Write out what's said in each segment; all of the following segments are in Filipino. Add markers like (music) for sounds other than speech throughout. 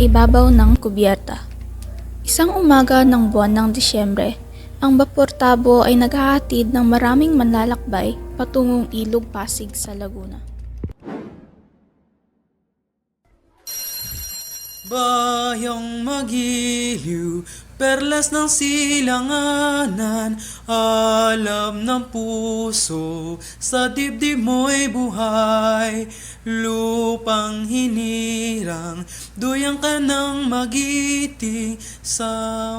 ibabaw ng kubyerta Isang umaga ng buwan ng Disyembre, ang Bapor Tabo ay naghahatid ng maraming manlalakbay patungong Ilog Pasig sa Laguna. Bayang magiliw, perlas ng silanganan, alam ng puso, sa dibdib mo'y buhay, lupang hinirang, duyang ka ng magiting, sa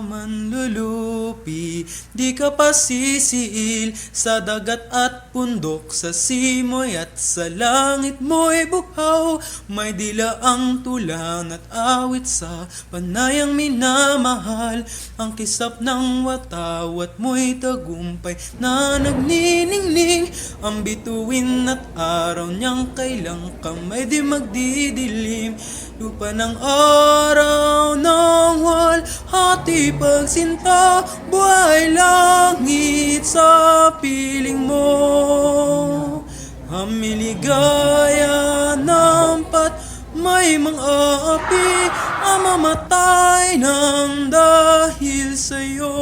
manlulupi, di ka pa sisiil, sa dagat at pundok, sa simoy at sa langit mo'y buhaw, may dila ang tulang at awit sa panayang minamahal. Ang kisap ng watawat mo'y tagumpay na nagniningning. Ang bituin at araw niyang kailang kamay di magdidilim. Lupa ng araw ng wal hati pagsinta Buhay langit sa piling mo Hamiligaya ng pat may mga api ang mamatay ng dahil sa'yo.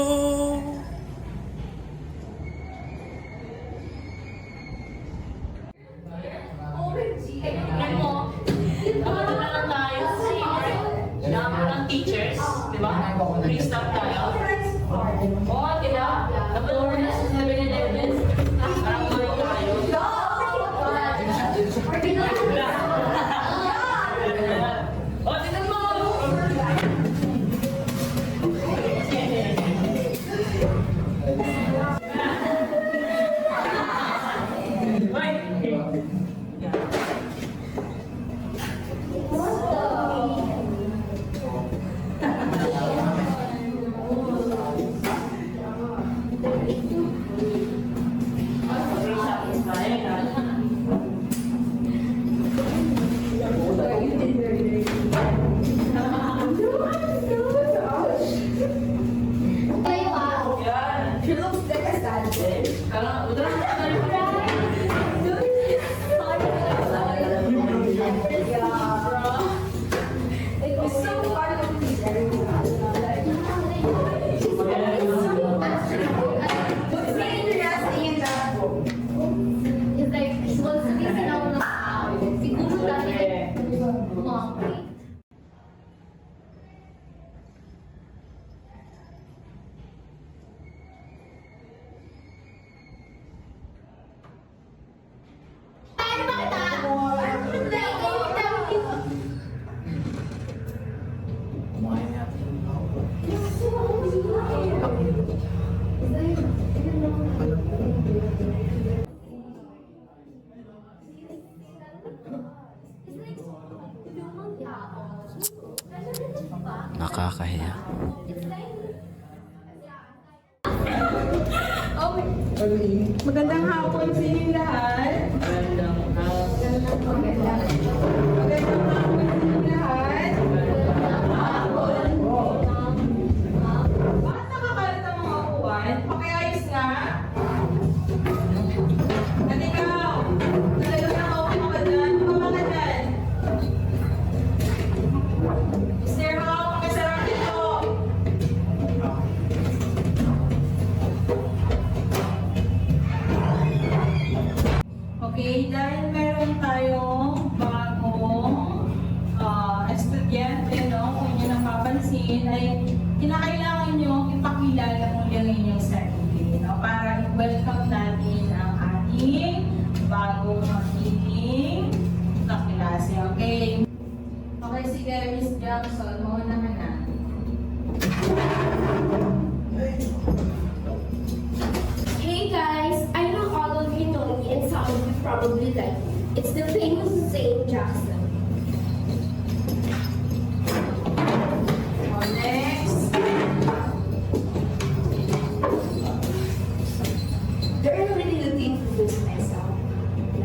我们等等哈，我们。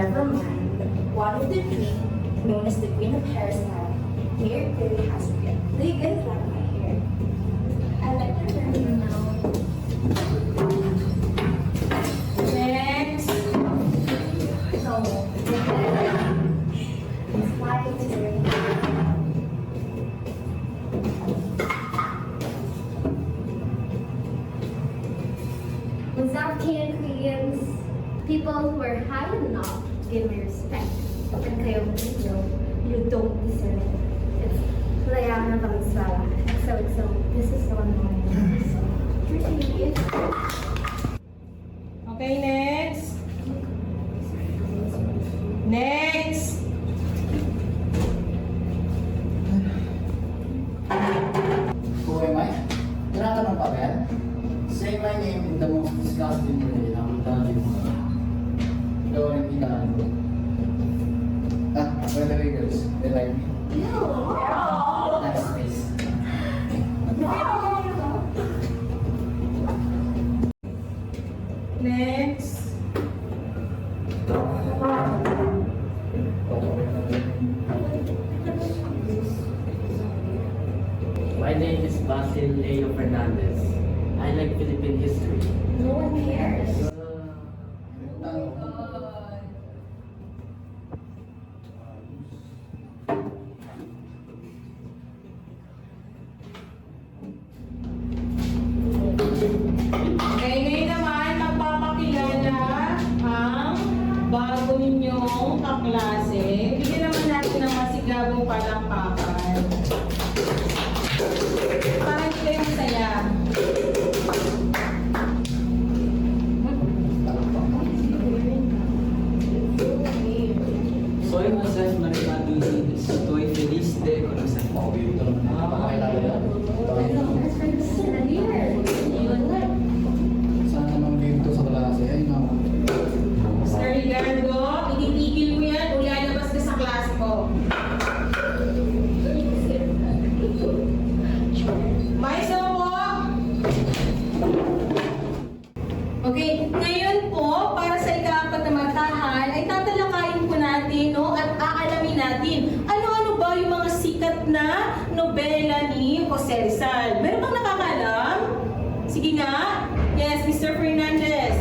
Never mind. One of the queen, known as the Queen of Hairstyle, Mayor Perry has you guys like my hair? I like your hair now. still may respect. Kapag kayo you, you don't deserve it. It's kaya na bang sa XOXO. This is so annoying. So, here's a. Okay, next. Next! Who am I? Tinatanong pa ba? Say my name in the most disgusting way. de pa lang pa. natin, ano-ano ba yung mga sikat na nobela ni Jose Rizal? Meron bang nakakalam? Sige nga. Yes, Mr. Fernandez.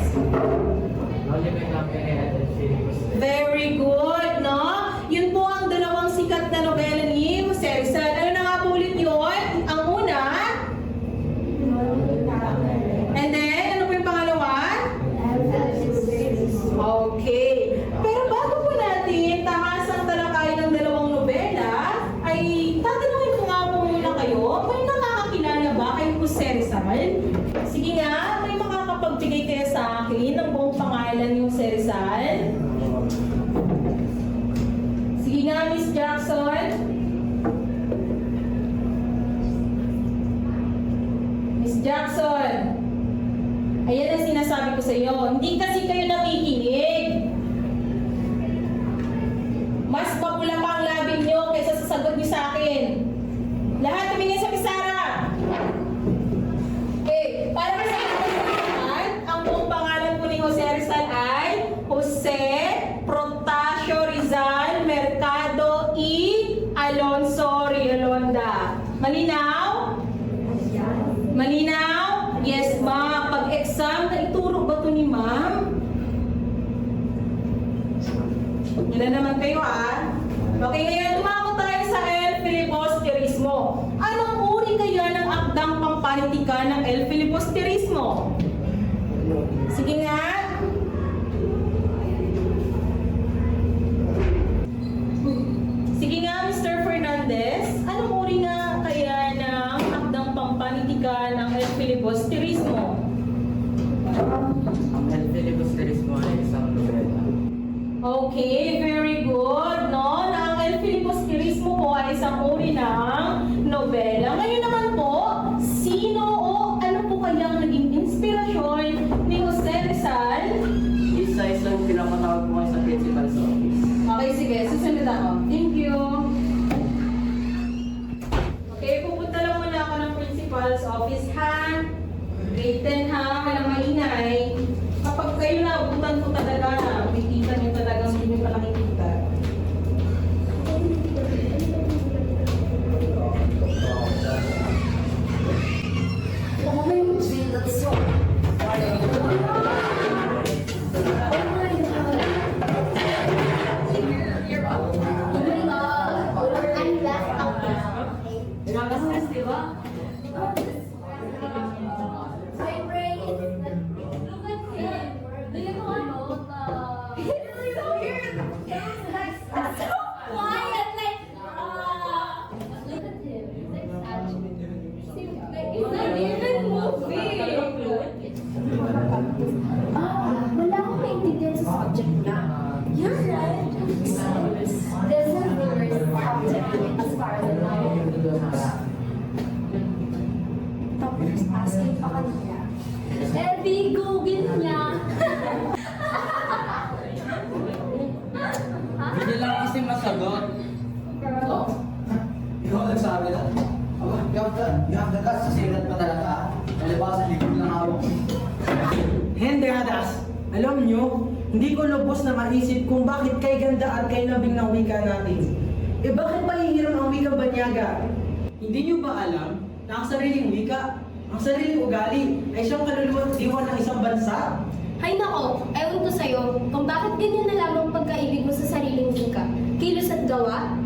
Very good. Jackson, ayan ang sinasabi ko sa iyo. Hindi kasi kayo nakikinig. Mas mapula pa ang labi niyo kaysa sa sagot niyo sa akin. Lahat kami Di Google niya. Hindi lang kasi masagot. Oh? Ikaw ang nagsabi na? Aba, you have the, you have the guts to say that pa talaga. Nalibasan, hindi ko lang hawak. Hindi, Hadas. Alam nyo, hindi ko lubos na maisip kung bakit kay ganda at kay labing ng wika natin. Eh bakit pa hihiram ang wika banyaga? Hindi nyo ba alam na ang sariling wika, ang sariling ugali, ay siyang kaluluwa at diwa ng isang bansa? Hay nako, ewan ko sa'yo kung bakit ganyan na lamang pagkaibig mo sa sariling wika. Kilos at gawa?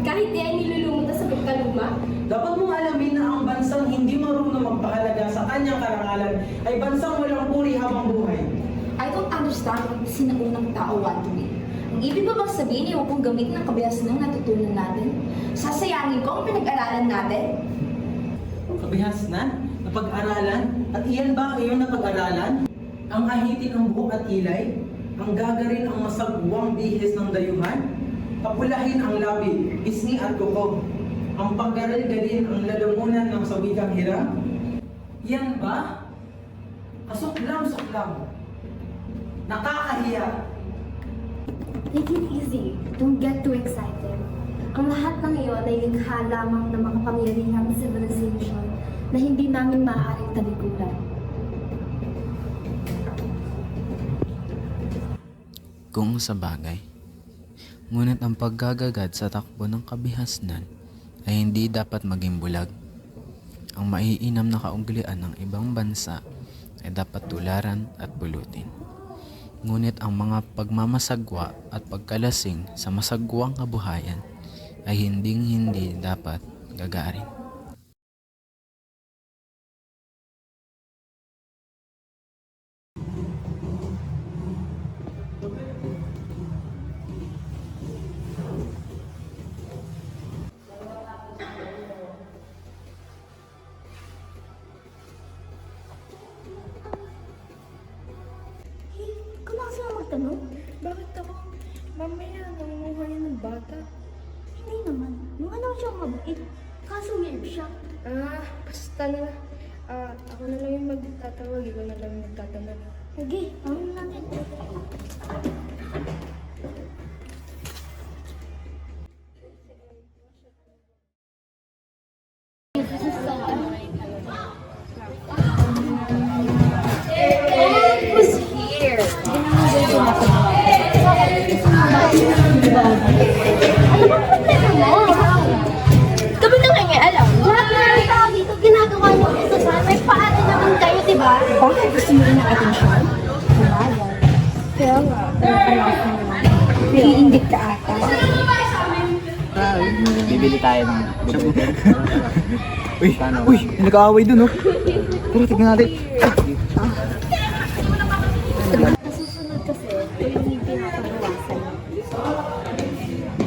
Kahit di ay nilulumot na sa pagkaluma? Dapat mong alamin na ang bansang hindi marunong magpahalaga sa kanyang karangalan ay bansang walang puri habang buhay. I don't understand kung sinaunang tao want to be. Ang ibig ba bang sabihin ay huwag kong gamitin ang kabiyasan ng natutunan natin? Sasayangin ko ang pinag-aralan natin? Kabihasnan, napag-aralan, at iyan ba ang iyong napag-aralan? Ang ahitin ng buhok at kilay, ang gagarin ang masagwang bihis ng dayuhan, papulahin ang labi, pisngi at kuko, ang paggaral-galin ang lalamunan ng sawikang hiram? Yan ba? Kasuklam-suklam. Nakakahiya. Take it easy. Don't get too excited. Ang lahat ng iyon ay likha lamang ng makapangyarihang civilization na hindi namin maaaring talikuran. Kung sa bagay. Ngunit ang paggagagad sa takbo ng kabihasnan ay hindi dapat maging bulag. Ang maiinam na kaugalian ng ibang bansa ay dapat tularan at pulutin. Ngunit ang mga pagmamasagwa at pagkalasing sa masagwang kabuhayan ay hinding hindi dapat gagarin. Sige, ano natin? Naiingit ka ata. Bibili tayo ng Uy, uy, may nag-aaway dun, oh. Tara, tignan natin. Sa susunod kasi, yung hindi pinapagawasan.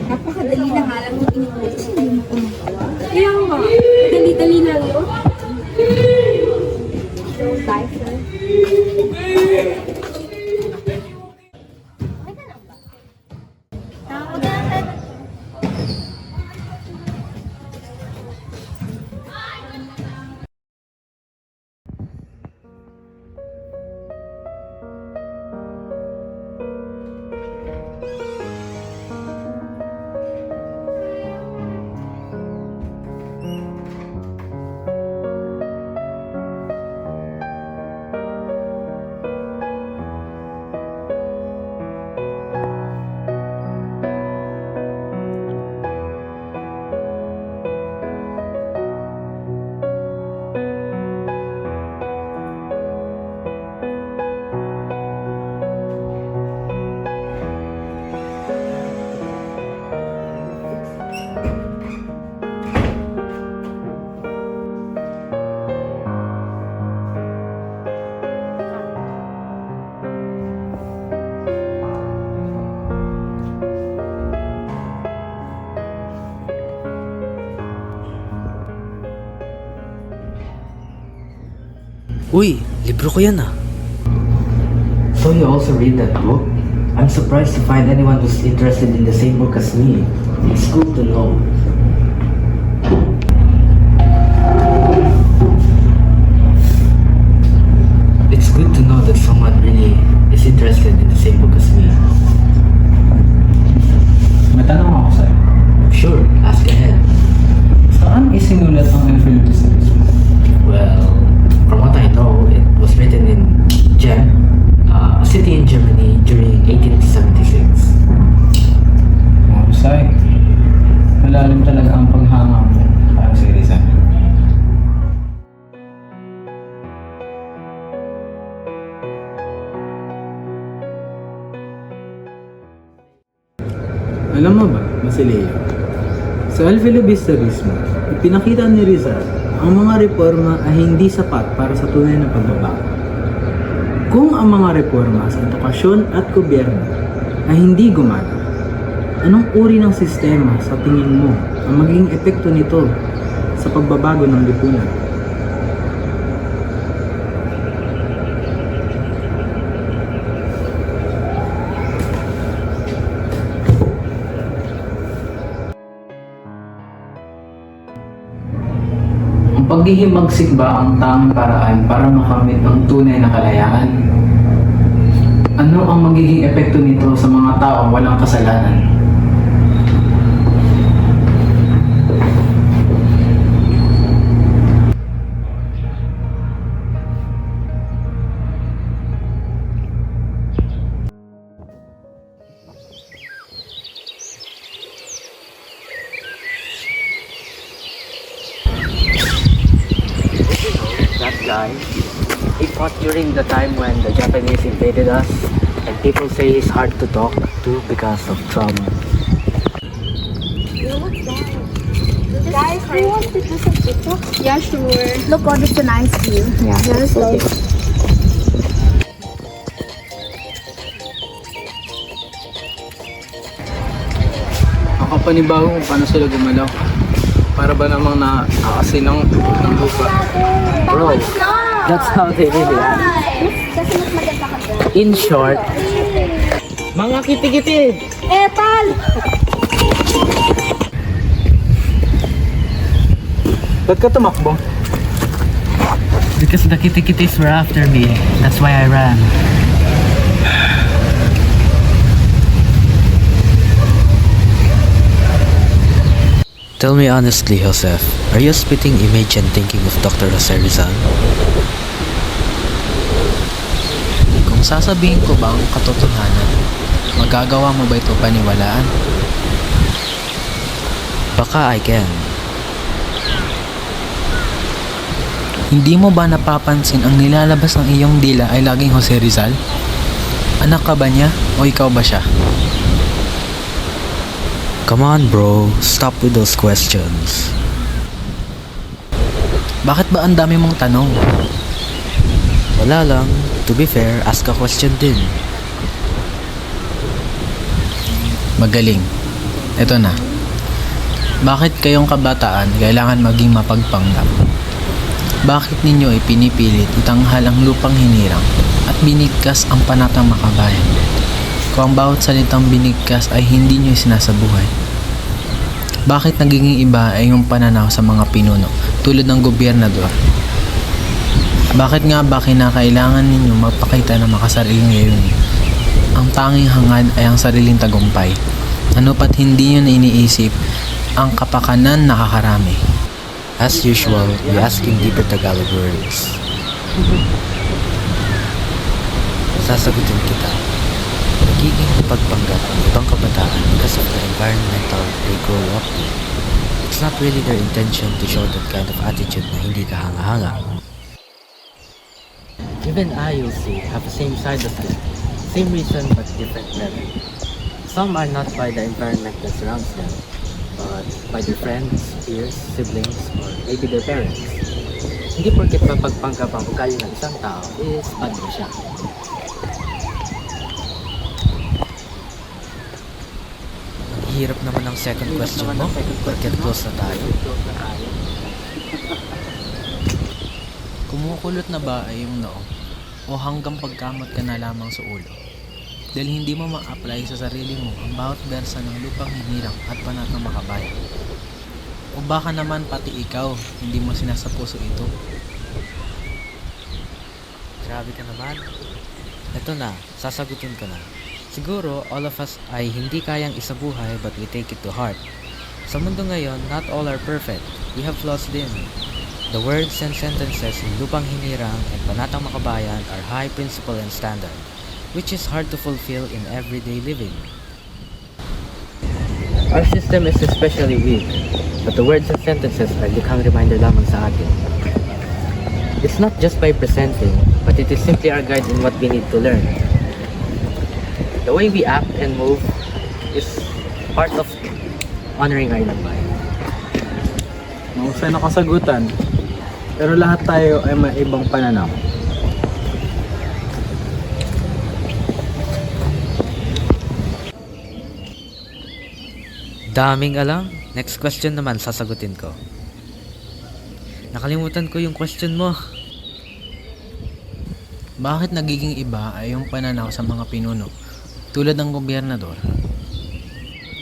Napakadali na nga lang yung kumagawa? Kaya nga, dali-dali lang Uy, libro ko yan ah. So you also read that book? I'm surprised to find anyone who's interested in the same book as me. It's good to know. It's good to know that someone really is interested in the same book as me. May tanong ako sa'yo. Sure, ask ahead. Saan isinulat ang Infinity Series mo? Well, Sai, malalim talaga ang paghanga mo. Parang series ah. Alam mo ba, Masileo, sa Alvelo Vista mismo, ipinakita ni Rizal ang mga reforma ay hindi sapat para sa tunay na pagbabago. Kung ang mga reforma sa edukasyon at gobyerno ay hindi gumana, anong uri ng sistema sa tingin mo ang maging epekto nito sa pagbabago ng lipunan? Paghihimagsik ba ang tanging paraan para makamit ang tunay na kalayaan? Ano ang magiging epekto nito sa mga tao walang kasalanan? He fought during the time when the Japanese invaded us, and people say he's hard to talk to because of trauma. Guys, do you want to do some TikToks? Yeah, sure. Look, oh, it's a nice view. Yeah, let's go. Makapanibago kung paano sila gumalaw. Para ba namang na aasi ng, ng lupa? Bro, that's how they really are. Kasi mas maganda ka dyan. In short, mga kitikitid! Eh, pal! Ba't ka tumakbo? Because the kitikitis were after me. That's why I ran. Tell me honestly, Joseph, are you a spitting image and thinking of Dr. Jose Rizal? Kung sasabihin ko ba ang katotohanan, magagawa mo ba ito paniwalaan? Baka I can. Hindi mo ba napapansin ang nilalabas ng iyong dila ay laging Jose Rizal? Anak ka ba niya o ikaw ba siya? Come on bro, stop with those questions. Bakit ba ang dami mong tanong? Wala lang. To be fair, ask a question din. Magaling. Ito na. Bakit kayong kabataan kailangan maging mapagpanggap? Bakit ninyo ipinipilit itanghal ang lupang hinirang at binigkas ang panatang makabayan? Kung ang bawat salitang binigkas ay hindi nyo sinasabuhay. Bakit nagiging iba ay yung pananaw sa mga pinuno tulad ng gobyernador? Bakit nga ba kinakailangan ninyo magpakita ng makasariling layunin? Ang tanging hangad ay ang sariling tagumpay. Ano pat hindi nyo na iniisip ang kapakanan nakakarami. As usual, we asking deeper Tagalog words. Sasagutin kita. Nagiging pagpanggap ang ibang kabataan because of the environmental they grow up in. It's not really their intention to show that kind of attitude na hindi kahanga-hanga. Even I, you'll see, have the same side of them. Same reason but different level. Some are not by the environment that surrounds them, but by their friends, peers, siblings, or maybe their parents. Hindi porket mapagpanggap ang ugali ng isang tao is bad mo siya. Ang hirap naman ng second question mo. Porket close na tayo. (laughs) Kumukulot na ba ay yung noo? O hanggang pagkamot ka na lamang sa ulo? Dahil hindi mo ma-apply sa sarili mo ang bawat bersa ng lupang hinirang at panatang makabayan. O baka naman pati ikaw, hindi mo sinasapuso ito. Grabe ka naman. Ito na, sasagutin ko na. Siguro, all of us ay hindi kayang isabuhay but we take it to heart. Sa mundo ngayon, not all are perfect. We have flaws din. The words and sentences in Lupang Hinirang and Panatang Makabayan are high principle and standard, which is hard to fulfill in everyday living. Our system is especially weak, but the words and sentences are likhang reminder lamang sa atin. It's not just by presenting, but it is simply our guide in what we need to learn. The way we act and move is part of honoring our ilang bayan. Mahusay na kasagutan. Pero lahat tayo ay may ibang pananaw. Daming alam. Next question naman sasagutin ko. Nakalimutan ko yung question mo. Bakit nagiging iba ay yung pananaw sa mga pinuno tulad ng gobyernador?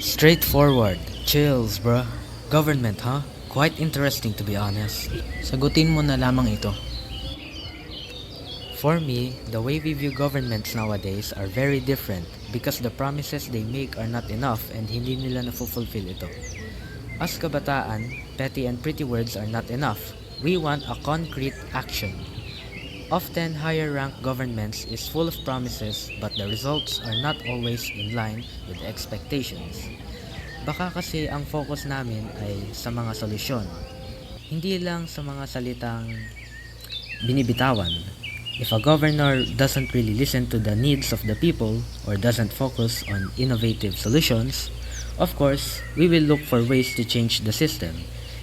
Straightforward. Chills, bruh. Government, huh? Quite interesting to be honest. Sagutin mo na lamang ito. For me, the way we view governments nowadays are very different because the promises they make are not enough and hindi nila na-fulfill ito. As kabataan, petty and pretty words are not enough. We want a concrete action. Often, higher rank governments is full of promises but the results are not always in line with expectations. Baka kasi ang focus namin ay sa mga solusyon. Hindi lang sa mga salitang binibitawan. If a governor doesn't really listen to the needs of the people or doesn't focus on innovative solutions, of course, we will look for ways to change the system.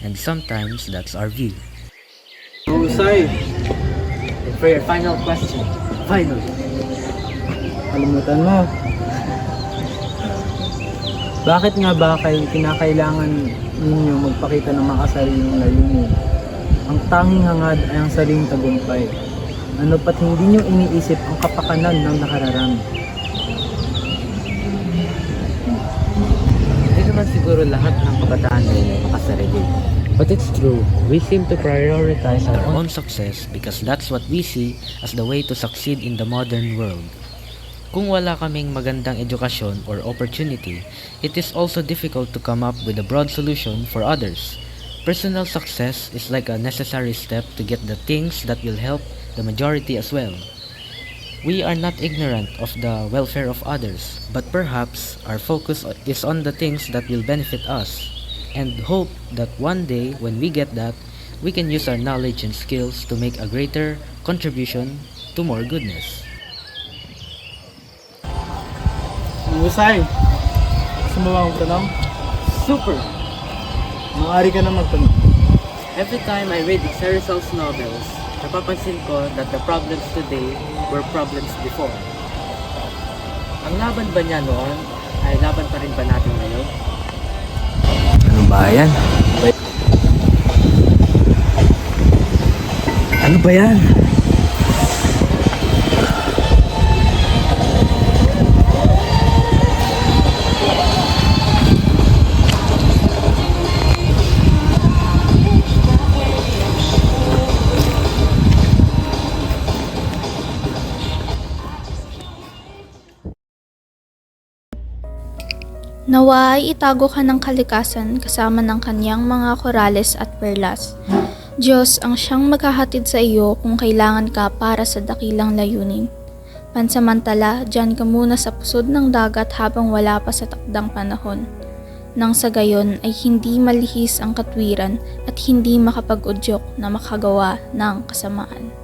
And sometimes that's our view. Mahusay. And for your final question, finally, Kalimutan mo. Bakit nga ba kay kinakailangan ninyo magpakita ng makasariling layunin? Ang tanging hangad ay ang sariling tagumpay. Ano pat hindi nyo iniisip ang kapakanan ng nakararami? hindi naman siguro lahat ng kabataan ay makasarili. But it's true, we seem to prioritize our own success because that's what we see as the way to succeed in the modern world. Kung wala kaming magandang edukasyon or opportunity, it is also difficult to come up with a broad solution for others. Personal success is like a necessary step to get the things that will help the majority as well. We are not ignorant of the welfare of others, but perhaps our focus is on the things that will benefit us and hope that one day when we get that, we can use our knowledge and skills to make a greater contribution to more goodness. Mahusay. Gusto mo ba magtanong? super. Maaari ka na magtanong. Every time I read Ceresal's novels, napapansin ko that the problems today were problems before. Ang laban ba niya noon ay laban pa rin ba natin ngayon? Ano ba yan? Ano ba yan? Nawa ay itago ka ng kalikasan kasama ng kanyang mga korales at perlas. Diyos ang siyang maghahatid sa iyo kung kailangan ka para sa dakilang layunin. Pansamantala, dyan ka muna sa pusod ng dagat habang wala pa sa takdang panahon. Nang sa gayon ay hindi malihis ang katwiran at hindi makapag-udyok na makagawa ng kasamaan.